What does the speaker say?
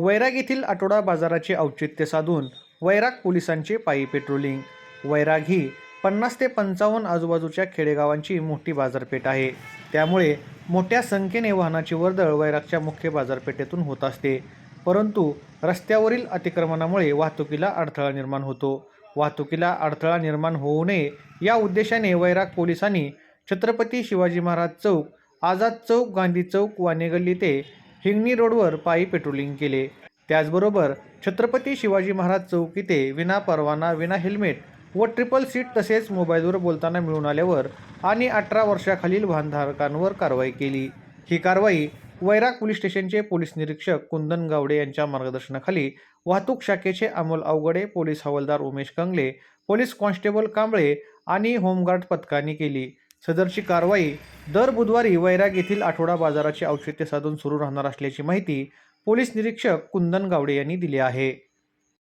वैराग येथील आठवडा बाजाराचे औचित्य साधून वैराग पोलिसांचे पायी पेट्रोलिंग. वैराग ही पन्नास ते पंचावन्न आजूबाजूच्या खेडेगावांची मोठी बाजारपेठ आहे. त्यामुळे मोठ्या संख्येने वाहनाची वर्दळ वैरागच्या मुख्य बाजारपेठेतून होत असते. परंतु रस्त्यावरील अतिक्रमणामुळे वाहतुकीला अडथळा निर्माण होतो. वाहतुकीला अडथळा निर्माण होऊ नये या उद्देशाने वैराग पोलिसांनी छत्रपती शिवाजी महाराज चौक आझाद चौक गांधी चौक वाणेगल्ली ते हिंगणी रोडवर पायी पेट्रोलिंग केले. त्याचबरोबर छत्रपती शिवाजी महाराज चौक इथे विना परवाना विना हेल्मेट व ट्रिपल सीट तसेच मोबाईलवर बोलताना मिळून आल्यावर आणि अठरा वर्षाखालील वाहनधारकांवर कारवाई केली. ही कारवाई वैराग पोलीस स्टेशनचे पोलीस निरीक्षक कुंदन गावडे यांच्या मार्गदर्शनाखाली वाहतूक शाखेचे अमोल अवगडे पोलीस हवालदार उमेश कंगले पोलीस कॉन्स्टेबल कांबळे आणि होमगार्ड पथकांनी केली. सदरची कारवाई दर बुधवारी वैराग येथील आठवडा बाजाराचे औचित्य साधून सुरू राहणार असल्याची माहिती पोलीस निरीक्षक कुंदन गावडे यांनी दिली आहे.